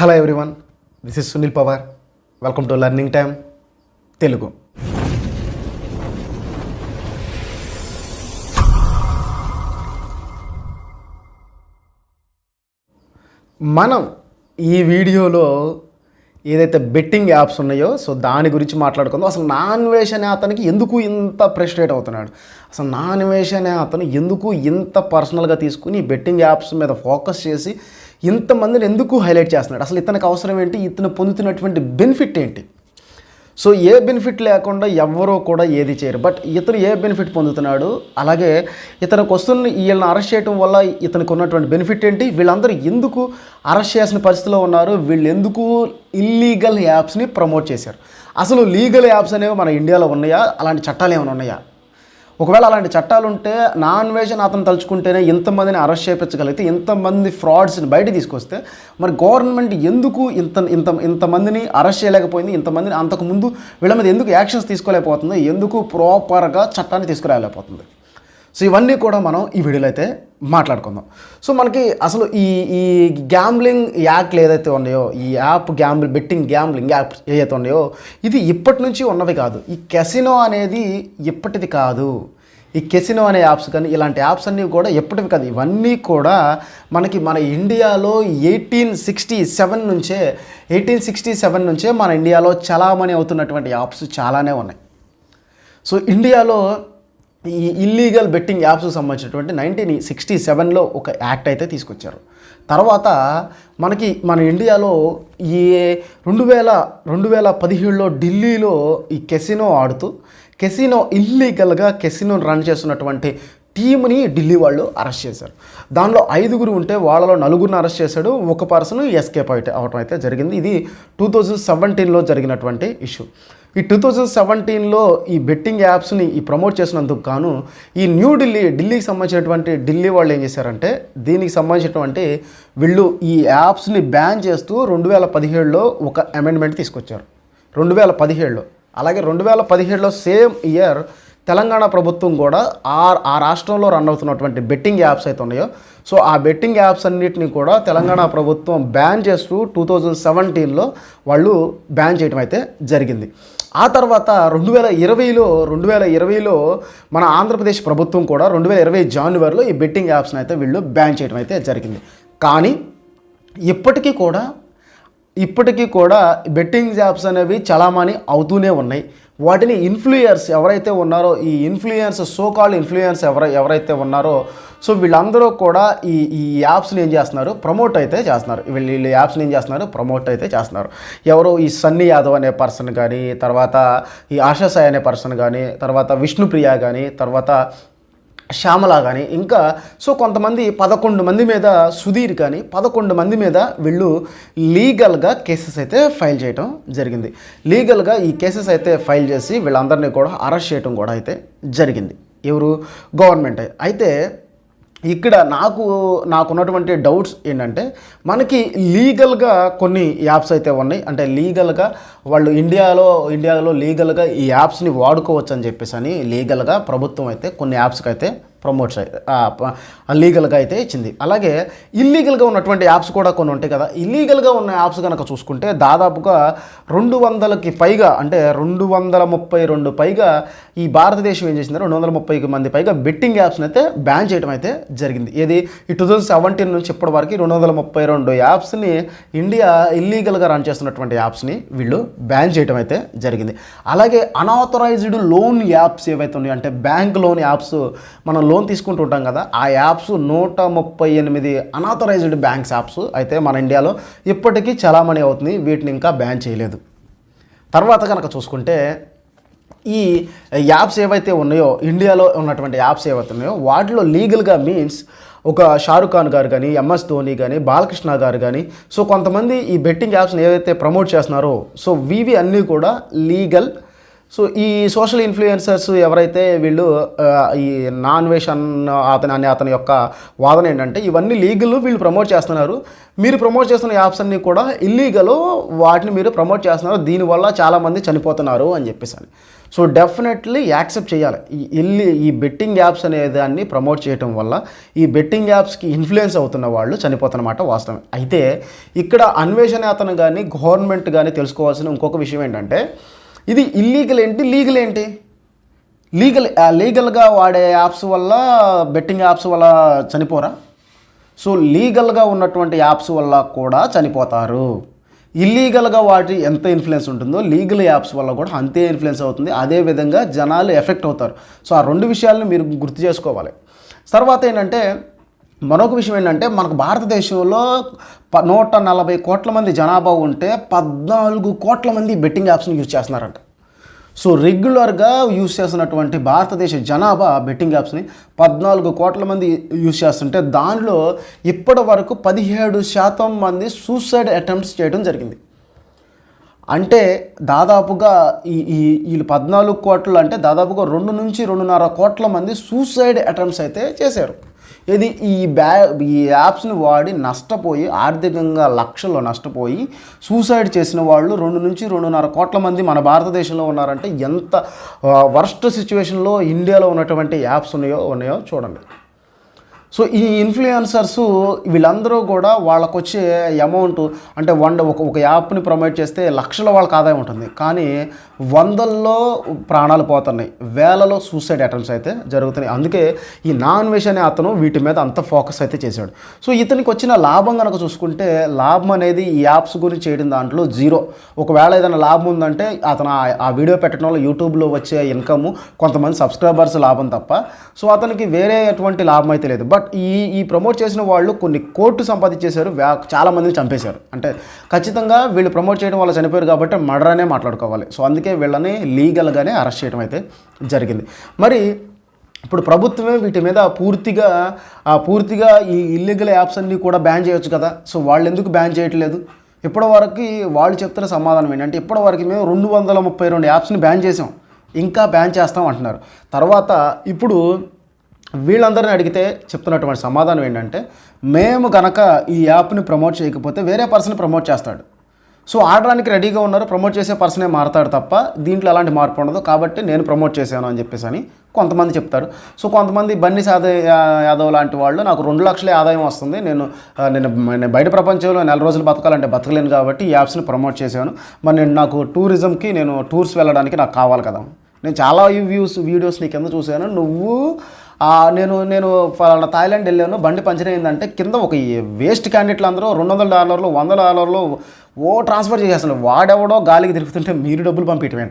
Hello everyone this is Sunil Pawar welcome to learning time Telugu మనం ఈ వీడియోలో ఏదైతే బెట్టింగ్ యాప్స్ ఉన్నాయో సో దాని గురించి మాట్లాడుకుందాం. అసలు నాన్వేష్ అనే అతనికి ఎందుకు ఇంత ప్రెస్ట్రేట్ అవుతున్నాడు? అసలు నాన్వేష్ అనే అతను ఎందుకు ఇంత పర్సనల్గా తీసుకుని బెట్టింగ్ యాప్స్ మీద ఫోకస్ చేసి ఇంతమందిని ఎందుకు హైలైట్ చేస్తున్నాడు? అసలు ఇతనికి అవసరం ఏంటి? ఇతను పొందుతున్నటువంటి బెనిఫిట్ ఏంటి? సో ఏ బెనిఫిట్ లేకుండా ఎవ్వరూ కూడా ఏది చేయరు. బట్ ఇతను ఏ బెనిఫిట్ పొందుతున్నాడు? అలాగే ఇతనికి వస్తున్న వీళ్ళని అరెస్ట్ చేయడం వల్ల ఇతనికి ఉన్నటువంటి బెనిఫిట్ ఏంటి? వీళ్ళందరూ ఎందుకు అరెస్ట్ చేసిన పరిస్థితిలో ఉన్నారు? వీళ్ళు ఎందుకు ఇల్లీగల్ యాప్స్ని ప్రమోట్ చేశారు? అసలు లీగల్ యాప్స్ అనేవి మన ఇండియాలో ఉన్నాయా? అలాంటి చట్టాలు ఏమైనా ఉన్నాయా? ఒకవేళ అలాంటి చట్టాలు ఉంటే నాన్ వేషన్ అతను తలుచుకుంటేనే ఇంతమందిని అరెస్ట్ చేయించగలిగితే ఇంతమంది ఫ్రాడ్స్ని బయట తీసుకొస్తే మరి గవర్నమెంట్ ఎందుకు ఇంత ఇంత ఇంతమందిని అరెస్ట్ చేయలేకపోయింది ఇంతమందిని అంతకుముందు వీళ్ళ మీద ఎందుకు యాక్షన్స్ తీసుకోలేకపోతుంది ఎందుకు ప్రాపర్గా చట్టాన్ని తీసుకురాలేకపోతుంది? సో ఇవన్నీ కూడా మనం ఈ వీడియోలో అయితే మాట్లాడుకుందాం. సో మనకి అసలు ఈ ఈ గ్యాంబ్లింగ్ యాక్ట్లు ఏదైతే ఉన్నాయో ఈ app gamble betting gambling app ఏదైతే ఉన్నాయో ఇది ఇప్పటి నుంచి ఉన్నవి కాదు. ఈ కెసినో అనేది ఇప్పటిది కాదు. ఈ కెసినో అనే యాప్స్ కానీ ఇలాంటి యాప్స్ అన్నీ కూడా ఎప్పటివి కాదు ఇవన్నీ కూడా మనకి మన ఇండియాలో ఎయిటీన్ సిక్స్టీ సెవెన్ నుంచే ఎయిటీన్ సిక్స్టీ సెవెన్ నుంచే మన ఇండియాలో చలామణి అవుతున్నటువంటి యాప్స్ చాలానే ఉన్నాయి. సో ఇండియాలో ఈ ఇల్లీగల్ బెట్టింగ్ యాప్స్కి సంబంధించినటువంటి నైన్టీన్ సిక్స్టీ సెవెన్లో ఒక యాక్ట్ అయితే తీసుకొచ్చారు. తర్వాత మనకి మన ఇండియాలో ఈ రెండు వేల రెండు వేల పదిహేడులో ఢిల్లీలో ఈ కెసినో ఆడుతూ కెసినో ఇల్లీగల్గా కెసినోను రన్ చేస్తున్నటువంటి టీంని ఢిల్లీ వాళ్ళు అరెస్ట్ చేశారు. దానిలో ఐదుగురు ఉంటే వాళ్ళలో నలుగురిని అరెస్ట్ చేశాడు. ఒక పర్సన్ ఎస్కేప్ అయితే అవటం అయితే జరిగింది. ఇది టూ థౌజండ్ సెవెంటీన్లో జరిగినటువంటి ఇష్యూ ఈ టూ థౌజండ్ సెవెంటీన్లో ఈ బెట్టింగ్ యాప్స్ని ఈ ప్రమోట్ చేసినందుకు గాను ఈ న్యూఢిల్లీ ఢిల్లీకి సంబంధించినటువంటి ఢిల్లీ వాళ్ళు ఏం చేశారంటే దీనికి సంబంధించినటువంటి వీళ్ళు ఈ యాప్స్ని బ్యాన్ చేస్తూ రెండు వేల పదిహేడులో ఒక అమెండ్మెంట్ తీసుకొచ్చారు. రెండు వేల పదిహేడులో. అలాగే రెండు వేల పదిహేడులో సేమ్ ఇయర్ తెలంగాణ ప్రభుత్వం కూడా ఆ ఆ రాష్ట్రంలో రన్ అవుతున్నటువంటి బెట్టింగ్ యాప్స్ అయితే ఉన్నాయో. సో ఆ బెట్టింగ్ యాప్స్ అన్నిటిని కూడా తెలంగాణ ప్రభుత్వం బ్యాన్ చేస్తూ టూ థౌజండ్ సెవెంటీన్లో వాళ్ళు బ్యాన్ చేయడం అయితే జరిగింది. ఆ తర్వాత రెండు వేల ఇరవైలో రెండు వేల ఇరవైలో మన ఆంధ్రప్రదేశ్ ప్రభుత్వం కూడా రెండు వేల ఇరవై జనవరిలో ఈ బెట్టింగ్ యాప్స్ని అయితే వీళ్ళు బ్యాన్ చేయడం అయితే జరిగింది. కానీ ఇప్పటికీ కూడా ఇప్పటికీ కూడా బెట్టింగ్ యాప్స్ అనేవి చలామణి అవుతూనే ఉన్నాయి. వాటిని ఇన్ఫ్లుయర్స్ ఎవరైతే ఉన్నారో ఈ ఇన్ఫ్లుయెన్స్ సో ఇన్ఫ్లుయెన్స్ ఎవర ఎవరైతే ఉన్నారో సో వీళ్ళందరూ కూడా ఈ ఈ యాప్స్ని ఏం చేస్తున్నారు? ప్రమోట్ అయితే చేస్తున్నారు. వీళ్ళు వీళ్ళు యాప్స్ని ఏం చేస్తున్నారు? ప్రమోట్ అయితే చేస్తున్నారు. ఎవరు ఈ సన్నీ యాదవ్ అనే పర్సన్ కానీ తర్వాత ఈ ఆశా సాయి అనే పర్సన్ కానీ తర్వాత విష్ణుప్రియ కానీ తర్వాత శ్యామల కానీ ఇంకా సో కొంతమంది పదకొండు మంది మీద సుధీర్ కానీ పదకొండు మంది మీద వీళ్ళు లీగల్గా కేసెస్ అయితే ఫైల్ చేయడం జరిగింది. లీగల్గా ఈ కేసెస్ అయితే ఫైల్ చేసి వీళ్ళందరినీ కూడా అరెస్ట్ చేయడం కూడా అయితే జరిగింది. ఎవరు? గవర్నమెంట్. అయితే ఇక్కడ నాకు నాకున్నటువంటి డౌట్స్ ఏంటంటే మనకి లీగల్గా కొన్ని యాప్స్ అయితే ఉన్నాయి. అంటే లీగల్గా వాళ్ళు ఇండియాలో ఇండియాలో లీగల్గా ఈ యాప్స్ని వాడుకోవచ్చు అని చెప్పేసి అని లీగల్గా ప్రభుత్వం అయితే కొన్ని యాప్స్కి అయితే ప్రమోట్స్ లీగల్గా అయితే ఇచ్చింది. అలాగే ఇల్లీగల్గా ఉన్నటువంటి యాప్స్ కూడా కొన్ని ఉంటాయి కదా. ఇల్లీగల్గా ఉన్న యాప్స్ కనుక చూసుకుంటే దాదాపుగా రెండు వందలకి పైగా అంటే రెండు వందల ముప్పై రెండు పైగా ఈ భారతదేశం ఏం చేసింది రెండు వందల ముప్పై మంది పైగా బెట్టింగ్ యాప్స్ని అయితే బ్యాన్ చేయడం అయితే జరిగింది. ఏది? ఈ టూ థౌజండ్ సెవెంటీన్ నుంచి ఇప్పటి వరకు రెండు వందల ముప్పై రెండు యాప్స్ని ఇండియా ఇల్లీగల్గా రన్ చేస్తున్నటువంటి యాప్స్ని వీళ్ళు బ్యాన్ చేయడం అయితే జరిగింది. అలాగే అనాథరైజ్డ్ లోన్ యాప్స్ ఏవైతే ఉన్నాయో అంటే బ్యాంక్ లోన్ యాప్స్ మనం లోన్ తీసుకుంటూ ఉంటాం కదా ఆ యాప్స్ నూట ముప్పై ఎనిమిది అనాథరైజ్డ్ బ్యాంక్స్ యాప్స్ అయితే మన ఇండియాలో ఇప్పటికీ చలామణి అవుతుంది వీటిని ఇంకా బ్యాన్ చేయలేదు. తర్వాత కనుక చూసుకుంటే ఈ యాప్స్ ఏవైతే ఉన్నాయో ఇండియాలో ఉన్నటువంటి యాప్స్ ఏవైతే ఉన్నాయో వాటిలో లీగల్గా మీన్స్ ఒక షారుఖ్ ఖాన్ గారు కానీ ఎంఎస్ ధోని కానీ బాలకృష్ణ గారు కానీ సో కొంతమంది ఈ బెట్టింగ్ యాప్స్ని ఏవైతే ప్రమోట్ చేస్తున్నారో సో వీవి అన్నీ కూడా లీగల్ సో ఈ సోషల్ ఇన్ఫ్లుయెన్సర్స్ ఎవరైతే వీళ్ళు ఈ నాన్ వేషన్ అతని అనే అతని యొక్క వాదన ఏంటంటే ఇవన్నీ లీగల్ వీళ్ళు ప్రమోట్ చేస్తున్నారు. మీరు ప్రమోట్ చేస్తున్న యాప్స్ అన్నీ కూడా ఇల్లీగల్ వాటిని మీరు ప్రమోట్ చేస్తున్నారు. దీనివల్ల చాలామంది చనిపోతున్నారు అని చెప్పేసి అని. సో డెఫినెట్లీ యాక్సెప్ట్ చేయాలి. ఈ ఇల్లి ఈ బెట్టింగ్ యాప్స్ అనే దాన్ని ప్రమోట్ చేయటం వల్ల ఈ బెట్టింగ్ యాప్స్కి ఇన్ఫ్లుయెన్స్ అవుతున్న వాళ్ళు చనిపోతున్నమాట వాస్తవం అయితే ఇక్కడ అన్వేషణ అతను కానీ గవర్నమెంట్ కానీ తెలుసుకోవాల్సిన ఇంకొక విషయం ఏంటంటే ఇది ఇల్లీగల్ ఏంటి? లీగల్ ఏంటి? లీగల్ లీగల్గా వాడే యాప్స్ వల్ల బెట్టింగ్ యాప్స్ వల్ల చనిపోరా? సో లీగల్గా ఉన్నటువంటి యాప్స్ వల్ల కూడా చనిపోతారు. ఇల్లీగల్గా వాటి ఎంత ఇన్ఫ్లుయెన్స్ ఉంటుందో లీగల్ యాప్స్ వల్ల కూడా అంతే ఇన్ఫ్లుయెన్స్ అవుతుంది. అదేవిధంగా జనాలు ఎఫెక్ట్ అవుతారు. సో ఆ రెండు విషయాలను మీరు గుర్తు చేసుకోవాలి. తర్వాత ఏంటంటే మరొక విషయం ఏంటంటే మనకు భారతదేశంలో ప నూట నలభై కోట్ల మంది జనాభా ఉంటే పద్నాలుగు కోట్ల మంది బెట్టింగ్ యాప్స్ని యూజ్ చేస్తున్నారంట. సో రెగ్యులర్గా యూస్ చేస్తున్నటువంటి భారతదేశ జనాభా బెట్టింగ్ యాప్స్ని పద్నాలుగు కోట్ల మంది యూజ్ చేస్తుంటే దానిలో ఇప్పటి వరకు పదిహేడు శాతం మంది సూసైడ్ అటెంప్ట్స్ చేయడం జరిగింది. అంటే దాదాపుగా ఈ ఈ వీళ్ళు పద్నాలుగు కోట్లు అంటే దాదాపుగా రెండు నుంచి రెండున్నర కోట్ల మంది సూసైడ్ అటెంప్ట్స్ అయితే చేశారు. ఇది ఈ బ్యా ఈ యాప్స్ని వాడి నష్టపోయి ఆర్థికంగా లక్షల్లో నష్టపోయి సూసైడ్ చేసిన వాళ్ళు రెండు నుంచి రెండున్నర కోట్ల మంది మన భారతదేశంలో ఉన్నారంటే ఎంత వర్స్ట్ సిచ్యువేషన్లో ఇండియాలో ఉన్నటువంటి యాప్స్ ఉన్నాయో ఉన్నాయో చూడండి. సో ఈ ఇన్ఫ్లుయెన్సర్స్ వీళ్ళందరూ కూడా వాళ్ళకు వచ్చే అమౌంట్ అంటే వంద ఒక ఒక యాప్ని ప్రమోట్ చేస్తే లక్షల వాళ్ళకి ఆదాయం ఉంటుంది. కానీ వందల్లో ప్రాణాలు పోతున్నాయి. వేలలో సూసైడ్ అటెంప్ట్స్ అయితే జరుగుతున్నాయి. అందుకే ఈ నాన్ వెజ్ అనే అతను వీటి మీద అంత ఫోకస్ అయితే చేశాడు. సో ఇతనికి వచ్చిన లాభం కనుక చూసుకుంటే లాభం అనేది ఈ యాప్స్ గురించి చేయడం దాంట్లో జీరో ఒకవేళ ఏదైనా లాభం ఉందంటే అతను ఆ- ఆ వీడియో పెట్టడం వల్ల యూట్యూబ్లో వచ్చే ఇన్కమ్ కొంతమంది సబ్స్క్రైబర్స్ లాభం తప్ప. సో అతనికి వేరే ఎటువంటి లాభం అయితే లేదు. బట్ ఈ ఈ ప్రమోట్ చేసిన వాళ్ళు కొన్ని కోర్టు సంపాదించేశారు వ్యా చాలామందిని చంపేశారు. అంటే ఖచ్చితంగా వీళ్ళు ప్రమోట్ చేయడం వల్ల చనిపోయారు కాబట్టి మర్డర్ అనే మాట్లాడుకోవాలి. సో అందుకే వీళ్ళని లీగల్గానే అరెస్ట్ చేయడం అయితే జరిగింది. మరి ఇప్పుడు ప్రభుత్వమే వీటి మీద పూర్తిగా పూర్తిగా ఈ ఇల్లీగల్ యాప్స్ అన్నీ కూడా బ్యాన్ చేయొచ్చు కదా. సో వాళ్ళు ఎందుకు బ్యాన్ చేయట్లేదు? ఇప్పటివరకు వాళ్ళు చెప్తున్న సమాధానం ఏంటంటే ఇప్పటి వరకు మేము రెండు వందల ముప్పై రెండు యాప్స్ని బ్యాన్ చేసాం ఇంకా బ్యాన్ చేస్తాం అంటున్నారు. తర్వాత ఇప్పుడు వీళ్ళందరిని అడిగితే చెప్తున్నటువంటి సమాధానం ఏంటంటే మేము గనక ఈ యాప్ని ప్రమోట్ చేయకపోతే వేరే పర్సన్ ప్రమోట్ చేస్తాడు. సో ఆడడానికి రెడీగా ఉన్నారు ప్రమోట్ చేసే పర్సనే మారతాడు తప్ప దీంట్లో ఎలాంటి మార్పు ఉండదు. కాబట్టి నేను ప్రమోట్ చేశాను అని చెప్పేసి అని కొంతమంది చెప్తారు. సో కొంతమంది బన్నీ సాద యాదవ్ లాంటి వాళ్ళు నాకు రెండు లక్షలే ఆదాయం వస్తుంది. నేను నేను బయట ప్రపంచంలో నెల రోజులు బతకాలంటే బతకలేను కాబట్టి ఈ యాప్స్ని ప్రమోట్ చేశాను. మరి నేను నాకు టూరిజంకి నేను టూర్స్ వెళ్ళడానికి నాకు కావాలి కదా. నేను చాలా వ్యూస్ వీడియోస్ నీ కింద చూశాను. నువ్వు నేను నేను ఫలానా థాయిలాండ్ వెళ్ళాను. బండి పంచర్ అయిందంటే కింద ఒక వేస్ట్ క్యాండిడేట్లు అందరూ రెండు వందల డాలర్లు వందల డాలర్లు ఓ ట్రాన్స్ఫర్ చేసేస్తున్నారు వాడెవడో గాలికి తిరుగుతుంటే మీరు డబ్బులు పంపించడం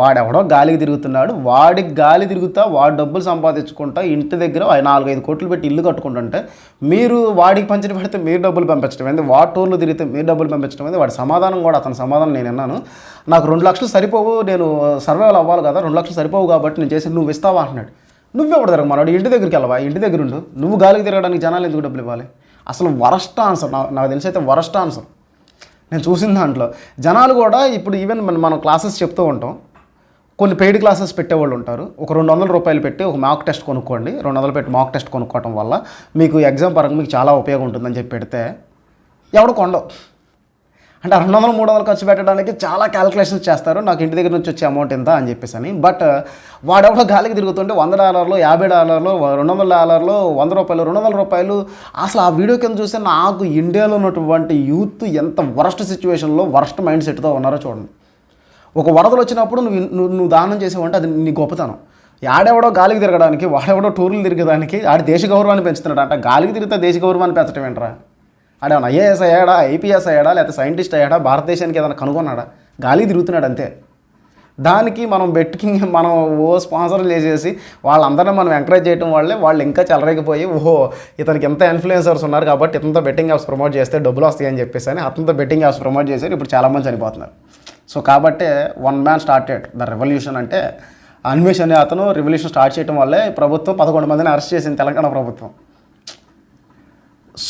వాడెవడో గాలికి తిరుగుతున్నాడు. వాడికి గాలి తిరుగుతా వాడు డబ్బులు సంపాదించుకుంటా ఇంటి దగ్గర నాలుగైదు కోట్లు పెట్టి ఇల్లు కట్టుకుంటుంటే మీరు వాడికి పంచిన పెడితే మీరు డబ్బులు పంపించడం ఏంది? వాడి టూర్లు తిరిగితే మీరు డబ్బులు పంపించడం ఏంది? వాడి సమాధానం కూడా అతని సమాధానం నేను విన్నాను. నాకు రెండు లక్షలు సరిపోవు నేను సర్వైవల్ అవ్వాలి కదా రెండు లక్షలు సరిపోవు కాబట్టి నేను చేసి నువ్వు ఇస్తావా అంటున్నాడు. నువ్వెవడు తిరగ మనవాడు? ఇంటి దగ్గరికి వెళ్ళవా? ఇంటి దగ్గర ఉండు. నువ్వు గాలికి తిరగడానికి జనాలు ఎందుకు డబ్బులు ఇవ్వాలి? అసలు వరస్ట్ ఆన్సర్ నాకు నాకు తెలిసి అయితే వరస్ట్ ఆన్సర్. నేను చూసిన దాంట్లో జనాలు కూడా ఇప్పుడు ఈవెన్ మన మనం క్లాసెస్ చెప్తూ ఉంటాం. కొన్ని పెయిడ్ క్లాసెస్ పెట్టేవాళ్ళు ఉంటారు. ఒక రెండు వందల రూపాయలు పెట్టి ఒక మాక్ టెస్ట్ కొనుక్కోండి. రెండు వందలు పెట్టి మాక్ టెస్ట్ కొనుక్కోవటం వల్ల మీకు ఎగ్జామ్ పరంగా మీకు చాలా ఉపయోగం ఉంటుందని చెప్పి పెడితే ఎవడు కొండవు అంటే రెండు వందలు మూడు వందలు ఖర్చు పెట్టడానికి చాలా క్యాలిక్యులేషన్స్ చేస్తారు. నాకు ఇంటి దగ్గర నుంచి వచ్చే అమౌంట్ ఎంత అని చెప్పేసి అని. బట్ వాడెవడో గాలికి తిరుగుతుంటే వంద డాలర్లు యాభై డాలర్లు రెండు వందల డాలర్లు వంద రూపాయలు రెండు వందల రూపాయలు. అసలు ఆ వీడియో కింద చూస్తే నాకు ఇండియాలో ఉన్నటువంటి యూత్ ఎంత వరస్ట్ సిచ్యువేషన్లో వరస్ట్ మైండ్ సెట్తో ఉన్నారో చూడండి. ఒక వరదలు వచ్చినప్పుడు నువ్వు నువ్వు నువ్వు దానం చేసావంటే అది నీ గొప్పతనం. ఆడెవడో గాలికి తిరగడానికి వాడెవడో టూర్లు తిరగడానికి ఆడి దేశ గౌరవాన్ని పెంచుతున్నాడు అంటే గాలికి తిరిగితే దేశ గౌరవాన్ని పెంచడం ఏంట్రా? ఆడేమన్నా ఐఏఎస్ అయ్యాడా ఐపీఎస్ అయ్యాడా లేకపోతే సైంటిస్ట్ అయ్యాడా భారతదేశానికి ఏదైనా కనుగొన్నాడా? గాలికి తిరుగుతున్నాడు అంతే. దానికి మనం బెట్టింగ్ మనం ఓ స్పాన్సర్లు చేసేసి వాళ్ళందరినీ మనం ఎంకరేజ్ చేయడం వల్లే వాళ్ళు ఇంకా చెలరేగిపోయి ఓహో ఇతనికి ఎంత ఇన్ఫ్లుయెన్సర్స్ ఉన్నారు కాబట్టి ఇతనితో బెట్టింగ్ యాప్స్ ప్రమోట్ చేస్తే డబ్బులు వస్తాయని చెప్పేసి అని అతనితో బెట్టింగ్ యాప్స్ ప్రమోట్ చేశారు. ఇప్పుడు చాలామంది చనిపోతున్నారు. సో కాబట్టే one man started the revolution అంటే అన్వేష్ అనే అతను రెవల్యూషన్ స్టార్ట్ చేయడం వల్లే ప్రభుత్వం పదకొండు మందిని అరెస్ట్ చేసింది తెలంగాణ ప్రభుత్వం.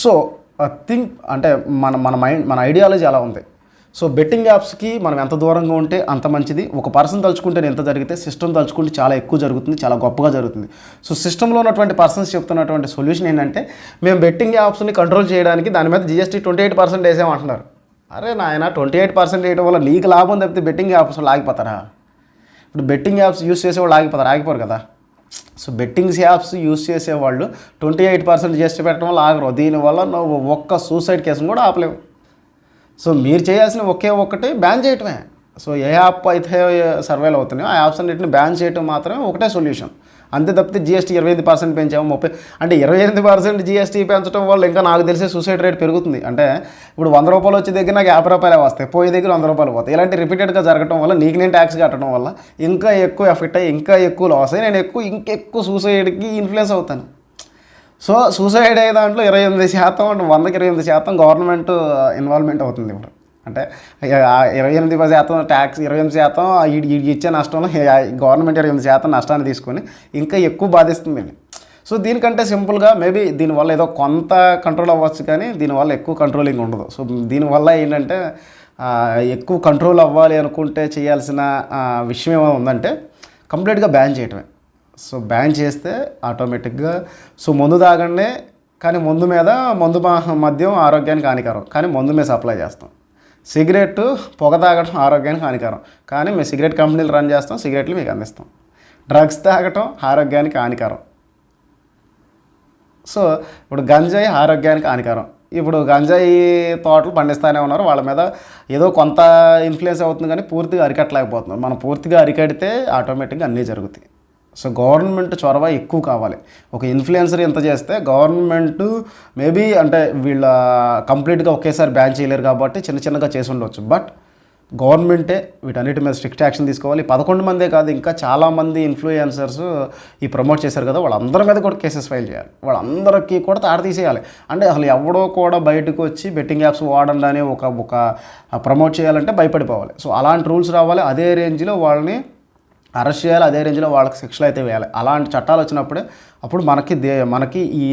సో థింక్ అంటే మన మన మైండ్ మన ఐడియాలజీ అలా ఉంది. సో బెట్టింగ్ యాప్స్కి మనం ఎంత దూరంగా ఉంటే అంత మంచిది. ఒక పర్సన్ తలుచుకుంటే ఎంత జరిగితే సిస్టమ్ తలుచుకుంటే చాలా ఎక్కువ జరుగుతుంది చాలా గొప్పగా జరుగుతుంది. సో సిస్టంలో ఉన్నటువంటి పర్సన్స్ చెప్తున్నటువంటి సొల్యూషన్ ఏంటంటే మేము బెట్టింగ్ యాప్స్ని కంట్రోల్ చేయడానికి దాని మీద జిఎస్టీ ట్వంటీ ఎయిట్ పర్సెంట్ వేసామంటున్నారు. అరే నాయన ట్వంటీ ఎయిట్ పర్సెంట్ వేయడం వల్ల నీకు లాభం తప్పితే బెట్టింగ్ యాప్స్ ఆగిపోతారా ఇప్పుడు బెట్టింగ్ యాప్స్ యూస్ చేసేవాళ్ళు ఆగిపోతారు ఆగిపోరు కదా. సో బెట్టింగ్స్ యాప్స్ యూస్ చేసేవాళ్ళు ట్వంటీ ఎయిట్ పర్సెంట్ చేసి పెట్టడం వల్ల ఆగరు. దీనివల్ల నువ్వు ఒక్క సూసైడ్ కేసును కూడా ఆపలేవు. సో మీరు చేయాల్సిన ఒకే ఒక్కటి బ్యాన్ చేయటమే. సో ఏ యాప్ అయితే సర్వేలు అవుతున్నాయో ఆ యాప్స్ అన్నింటిని బ్యాన్ చేయటం మాత్రమే ఒకటే సొల్యూషన్ అంతే తప్పితే జిఎస్టీ ఇరవై ఎనిమిది పర్సెంట్ పెంచాము ముప్పై అంటే ఇరవై ఎనిమిది పర్సెంట్ జిఎస్టీ పెంచడం వల్ల ఇంకా నాకు తెలిసే సూసైడ్ రేట్ పెరుగుతుంది. అంటే ఇప్పుడు వంద రూపాయలు వచ్చే దగ్గర నాకు యాభై రూపాయలే వస్తాయి పోయే దగ్గర వంద రూపాయలు పోతాయి. ఇలాంటి రిపీటెడ్గా జరగడం వల్ల నీకు నేను ట్యాక్స్ కట్టడం వల్ల ఇంకా ఎక్కువ ఎఫెక్ట్ అయ్యి ఇంకా ఎక్కువ లాస్ అయ్యి నేను ఎక్కువ ఇంకెక్కువ సూసైడ్కి ఇన్ఫ్లుయెన్స్ అవుతాను. సో సూసైడ్ అయ్యే దాంట్లో ఇరవై ఎనిమిది శాతం వందకి ఇరవై ఎనిమిది శాతం గవర్నమెంట్ ఇన్వాల్వ్మెంట్ uh, అవుతుంది ఇప్పుడు. అంటే ఇరవై ఎనిమిది శాతం ట్యాక్స్ ఇరవై ఎనిమిది శాతం ఇచ్చే నష్టంలో గవర్నమెంట్ ఇరవై ఎనిమిది శాతం నష్టాన్ని తీసుకొని ఇంకా ఎక్కువ బాధిస్తుంది సో దీనికంటే సింపుల్గా మేబీ దీనివల్ల ఏదో కొంత కంట్రోల్ అవ్వచ్చు కానీ దీనివల్ల ఎక్కువ కంట్రోలింగ్ ఉండదు. సో దీనివల్ల ఏంటంటే ఎక్కువ కంట్రోల్ అవ్వాలి అనుకుంటే చేయాల్సిన విషయం ఏమో ఉందంటే కంప్లీట్గా బ్యాన్ చేయటమే. సో బ్యాన్ చేస్తే ఆటోమేటిక్గా సో మందు తాగండి కానీ మందు మీద మందు మా- మద్యం ఆరోగ్యానికి హానికరం. కానీ మందు మీద సప్లై చేస్తాం. సిగరెట్ పొగ తాగడం ఆరోగ్యానికి హానికరం. కానీ మేము సిగరెట్ కంపెనీలు రన్ చేస్తాం సిగరెట్లు మీకు అందిస్తాం. డ్రగ్స్ తాగటం ఆరోగ్యానికి హానికరం. సో ఇప్పుడు గంజాయి ఆరోగ్యానికి హానికరం. ఇప్పుడు గంజాయి తోటలు పండిస్తూనే ఉన్నారు వాళ్ళ మీద ఏదో కొంత ఇన్ఫ్లుయెన్స్ అవుతుంది కానీ పూర్తిగా అరికట్టలేకపోతున్నారు. మనం పూర్తిగా అరికడితే ఆటోమేటిక్గా అన్నీ జరుగుతాయి. సో గవర్నమెంట్ చొరవ ఎక్కువ కావాలి. ఒక ఇన్ఫ్లుయెన్సర్ ఎంత చేస్తే గవర్నమెంట్ మేబీ అంటే వీళ్ళ కంప్లీట్గా ఒకేసారి బ్యాన్ చేయలేరు కాబట్టి చిన్న చిన్నగా చేసి ఉండవచ్చు బట్ గవర్నమెంటే వీటన్నిటి మీద స్ట్రిక్ట్ యాక్షన్ తీసుకోవాలి. పదకొండు మందే కాదు ఇంకా చాలామంది ఇన్ఫ్లుయెన్సర్స్ ఈ ప్రమోట్ చేశారు కదా వాళ్ళందరి మీద కూడా కేసెస్ ఫైల్ చేయాలి. వాళ్ళందరికీ కూడా తాడ తీసేయాలి. అంటే అసలు ఎవడో కూడా బయటకు వచ్చి బెట్టింగ్ యాప్స్ వాడండి అని ఒక ఒక ప్రమోట్ చేయాలంటే భయపడిపోవాలి. సో అలాంటి రూల్స్ రావాలి. అదే రేంజ్లో వాళ్ళని అరెస్ట్ చేయాలి అదే రేంజ్లో వాళ్ళకి శిక్షలు అయితే వేయాలి. అలాంటి చట్టాలు వచ్చినప్పుడే అప్పుడు మనకి దే మనకి ఈ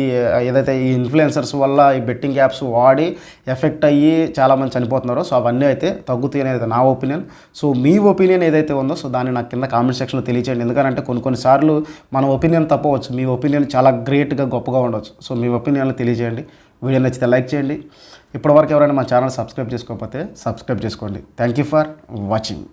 ఏదైతే ఈ ఇన్ఫ్లుయెన్సర్స్ వల్ల ఈ బెట్టింగ్ యాప్స్ వాడి ఎఫెక్ట్ అయ్యి చాలామంది చనిపోతున్నారో సో అవన్నీ అయితే తగ్గుతాయి అనేది నా ఒపీనియన్. సో మీ ఒపీనియన్ ఏదైతే ఉందో సో దాన్ని నాకు కింద కామెంట్ సెక్షన్లో తెలియచేయండి. ఎందుకంటే కొన్ని కొన్నిసార్లు మన ఒపీనియన్ తప్పవచ్చు మీ ఒపీనియన్ చాలా గ్రేట్గా గొప్పగా ఉండవచ్చు సో మీ ఒపీనియన్లు తెలియజేయండి. వీడియో నచ్చితే లైక్ చేయండి. ఇప్పటివరకు ఎవరైనా మా ఛానల్ సబ్స్క్రైబ్ చేసుకోకపోతే సబ్స్క్రైబ్ చేసుకోండి. Thank you for watching.